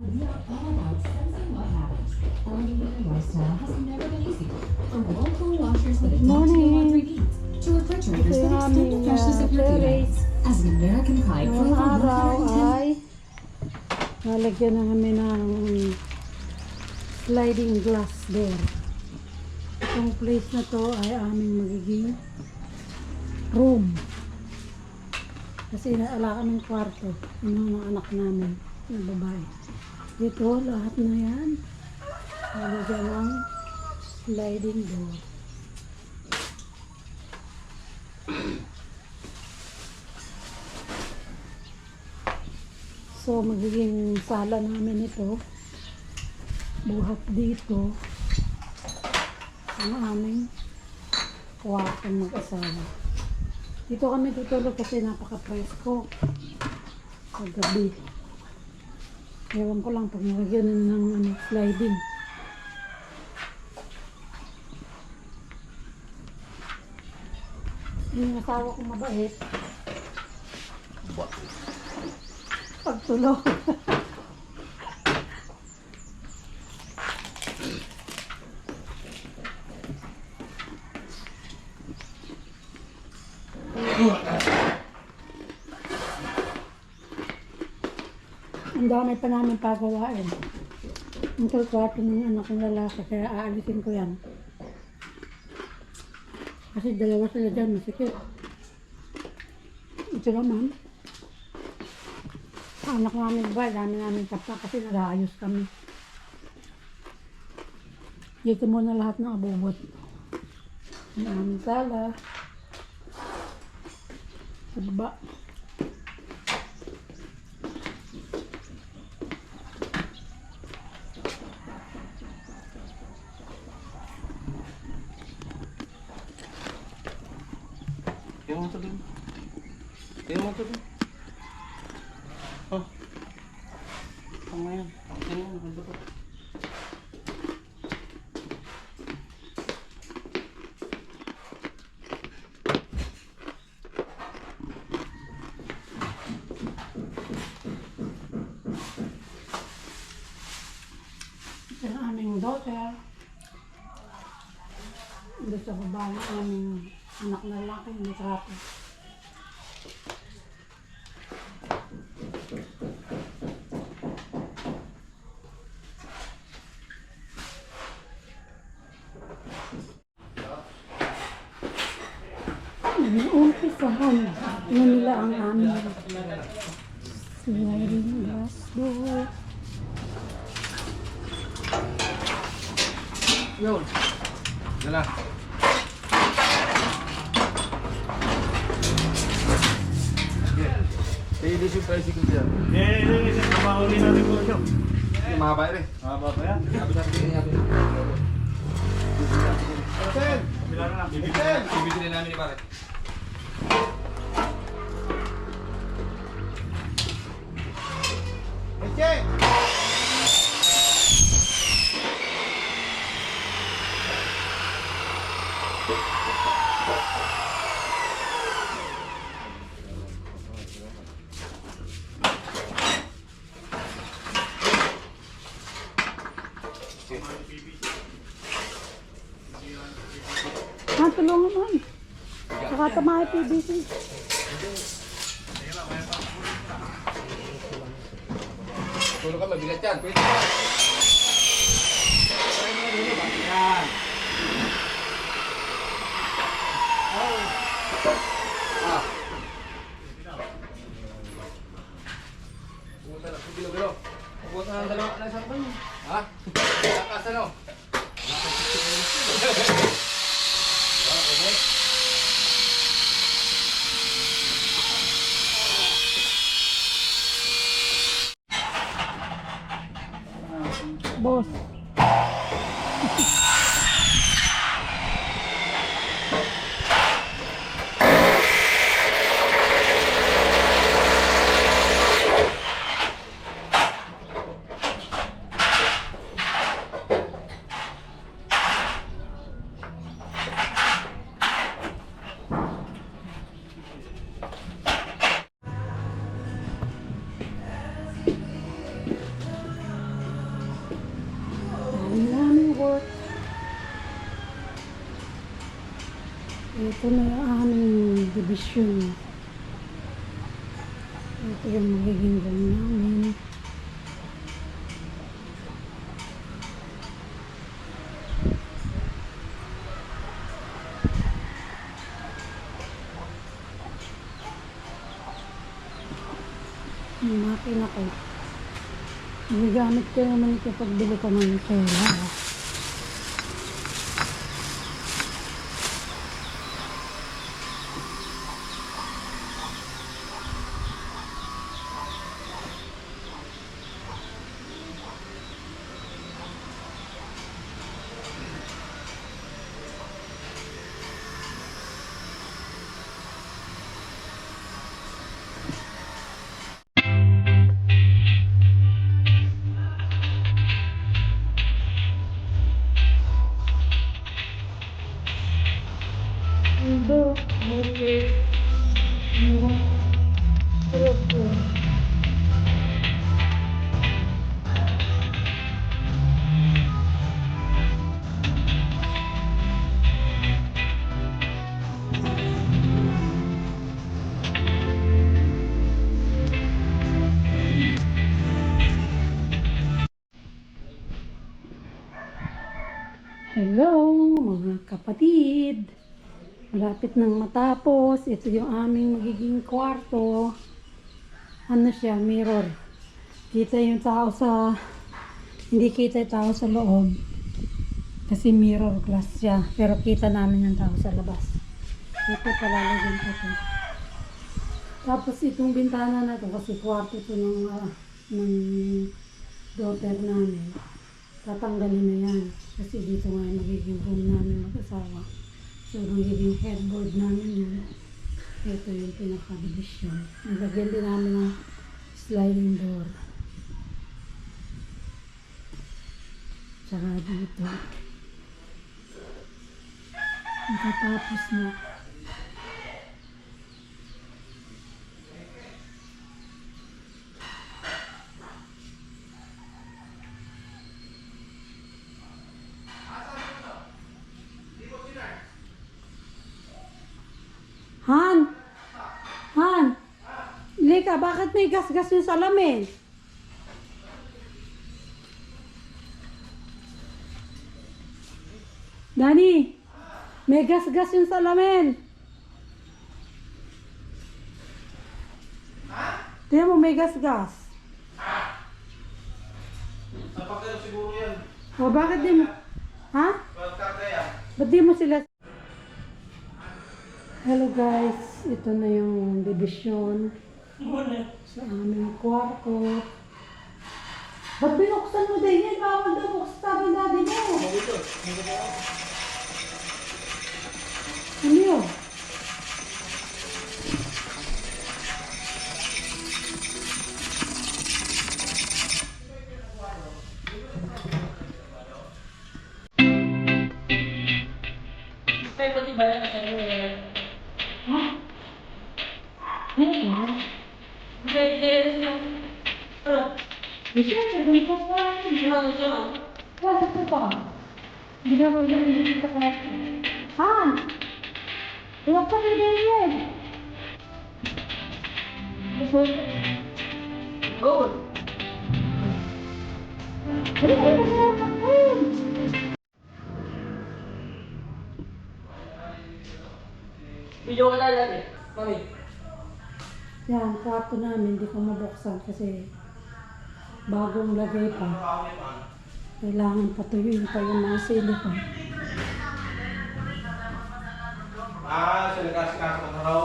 We are all about sensing what happens. Elevating your lifestyle has never been easier. From Whirlpool washers that your laundry needs, to refrigerators that extend the freshness uh, of your beauty. terrace. As an American Pride Purple araw 110 ay lalagyan na kami ng sliding glass door. Itong place na to ay aming magiging room. Kasi naala kaming kwarto. Ng anak namin, yung babae. Dito, lahat na yan. Lalagyan ng sliding door. So, magiging sala namin ito. Buhat dito. Ang aming kwartong mag-asawa. Dito kami tutulog kasi napaka-presko. Sa gabi. Ewan ko lang pag nilagyan ng ano, sliding. Yung asawa ko mabait. Pagtulog. dami pa namin pagawain. Ang kwarto ng anak ng lalaki, kaya aalisin ko yan. Kasi dalawa sila dyan, masikip. Ito naman, ang anak namin ba, dami namin tapa kasi nag-aayos kami. Dito muna lahat ng abubot. Ang aming sala. Sa baba. Tingnan mo ito dun. Tingnan mo ito dun. Oh. Tama yan. Tingnan mo. Ito ang aming daughter. Doon sa baba ang aming anak na lalaki, may trapo. Umpisahan na nila ang aming sliding glass door. Yun. Dala. Ilis yung tricycle dyan. Eh, eh, eh, kamahuli natin po siya. Yung mahaba rin. Mahaba pa yan. Sabi sa tingin natin. Sen! Kabila na lang. Sen! Bibili namin ni pare. Eche! Tulungan mo. Saka tamahay PBC. Tulog ka, mabigat yan. Pwede. Yan. Ah. Aming division. Ito yung magiging room namin. Yung makina ko. Ginagamit ko naman ito pagbili ko ng tela. Kapatid. Malapit nang matapos. Ito yung aming magiging kwarto. Ano siya, mirror. Kita yung tao sa... Hindi kita yung tao sa loob. Kasi mirror glass siya. Pero kita namin yung tao sa labas. Ito palalagyan ko ito. Tapos itong bintana na to kasi kwarto to ng, ah, ng daughter namin. Tatanggalin na yan. Kasi dito nga magiging room namin mag-asawa. So, magiging headboard namin yan. Ito yung pinaka-division. Nilagyan din namin ng sliding door. Tsaka dito. Nakatapos na. May gas-gas yung salamin? Dani! May gas-gas yung salamin! Tingnan mo, may gas-gas. Napakero siguro yan. O, bakit di mo... Ha? Pagkakaya. Ba't di mo sila... Hello guys, ito na yung division sa aming kwarto. Ba't binuksan mo din yan? Bawal daw buksan ng daddy mo. Ano Han! Iwag pa ka na nakakapin. Video ko na lang eh. Mami. Yan, kwarto namin, hindi ko mabuksan kasi bagong lagay pa. Kailangan patuyuin pa yung mga silicone. Ah, sila kasi kaso ka raw.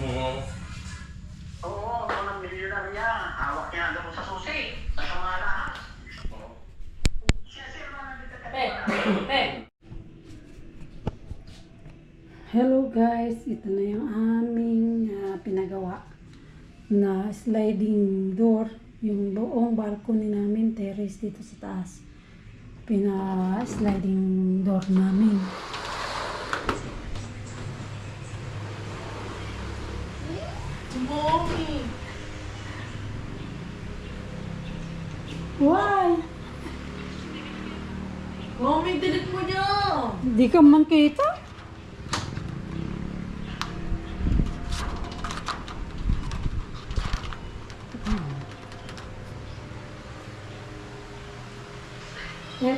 Oo. Oo, mga milyonar niya. Hawak niya doon sa susi. Sa kamala. Pe. Pe. Hello guys, ito na yung aming ah, pinagawa na sliding door. Yung buong balcony namin, terrace dito sa taas. Pina-sliding door namin. Mommy. Why? Mami, delete mo niya! Hindi ka man kita.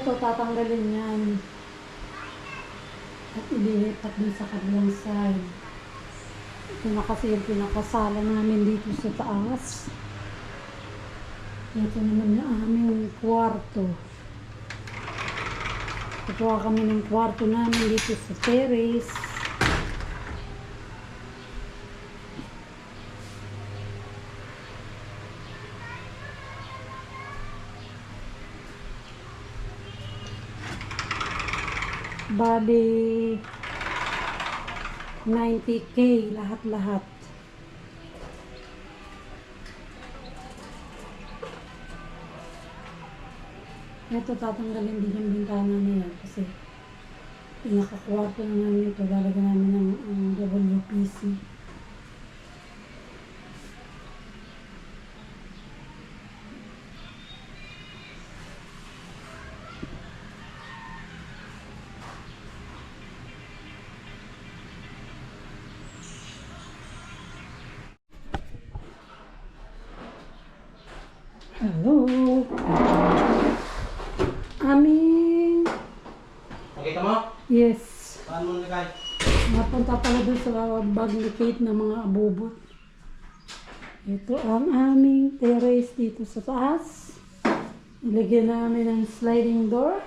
Ito, tatanggalin yan. At ililipat din sa kabilang side. Ito na kasi yung pinakasala namin dito sa taas. Ito naman yung aming kwarto. Kukuha kami ng kwarto namin dito sa terrace. Bali, 90k lahat-lahat. Ito tatanggalin din yung bintana niya kasi pinakakwarto na namin ito. Lalagyan namin ng um, WPC. Hello. Aming Nakita mo? Yes. Saan mo nilagay? Napunta pala dun sa bag ni Kate ng mga abubot. Ito ang aming terrace dito sa taas. Nilagyan namin ng sliding door.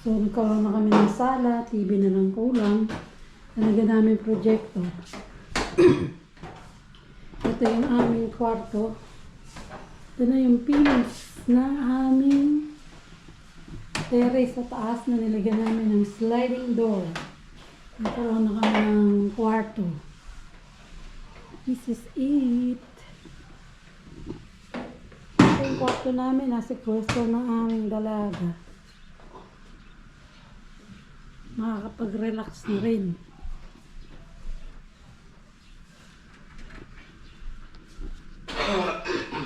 So, nagkaroon na kami ng sala, TV na lang kulang. Nilagyan namin projector. Ito yung aming kwarto. Ito na yung finish na aming terrace sa taas na nilagyan namin ng sliding door. Nagkaroon na kami ng kwarto. This is it. Ito yung kwarto namin. Nasa kwarto ng aming dalaga. Makakapag-relax na rin.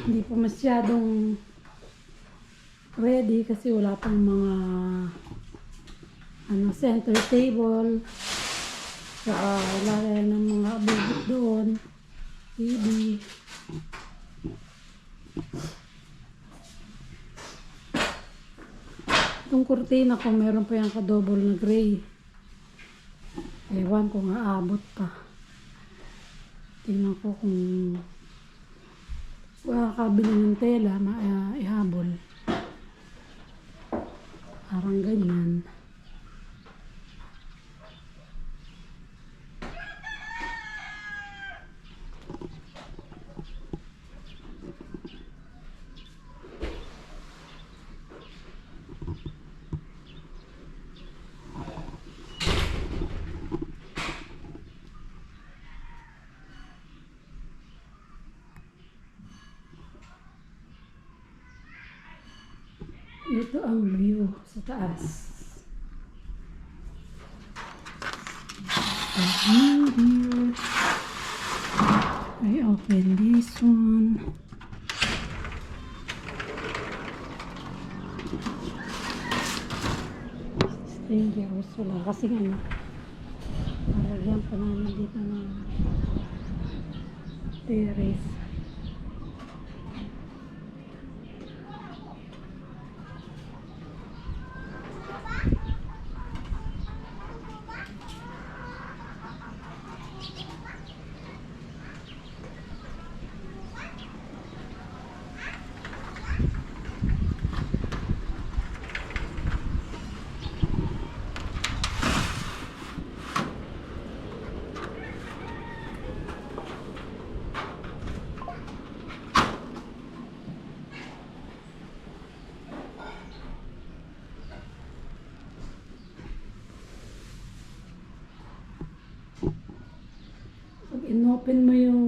Hindi pa masyadong ready kasi wala pang mga ano, center table. Saka wala rin ng mga abubot doon. TV. Itong kurtina ko, meron pa yung kadouble na gray. Ewan kung aabot pa. Tingnan ko kung makakabili ng tela, ma uh, ihabol. Parang ganyan. Ito ang view sa taas. Here, I open this one. Dangerous wala kasi ano, malagyan pa namin dito ng terrace. Inopen mo yung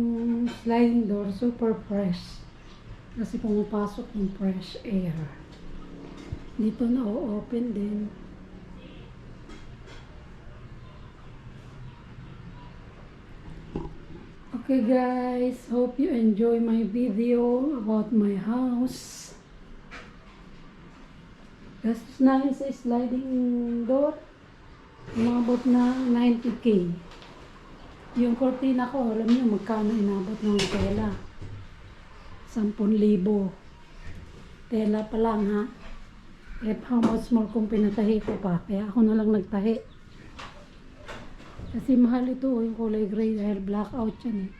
sliding door, super fresh. Kasi pumapasok yung fresh air. Dito na o-open din. Okay guys, hope you enjoy my video about my house. Gastos namin sa sliding door, umabot na 90k. Yung cortina ko, alam niyo magkano inabot ng tela? 10,000. Tela pa lang ha. Eh, how much more kung pinatahi ko pa. Kaya ako na lang nagtahi. Kasi mahal ito, yung kulay gray dahil blackout yan eh.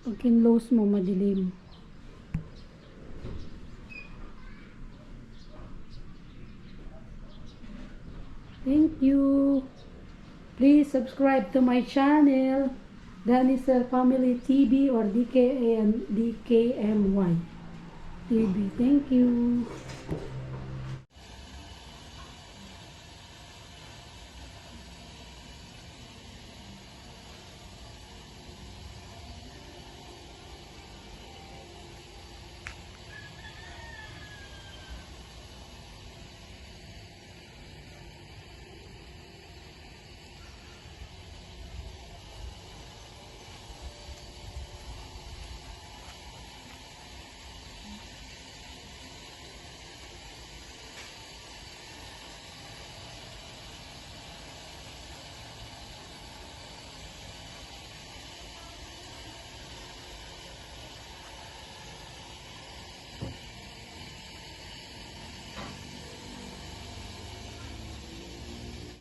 Pag kinlose mo, madilim. Thank you. Please subscribe to my channel, Danisel Family TV or DKA and DKMY TV. Thank you.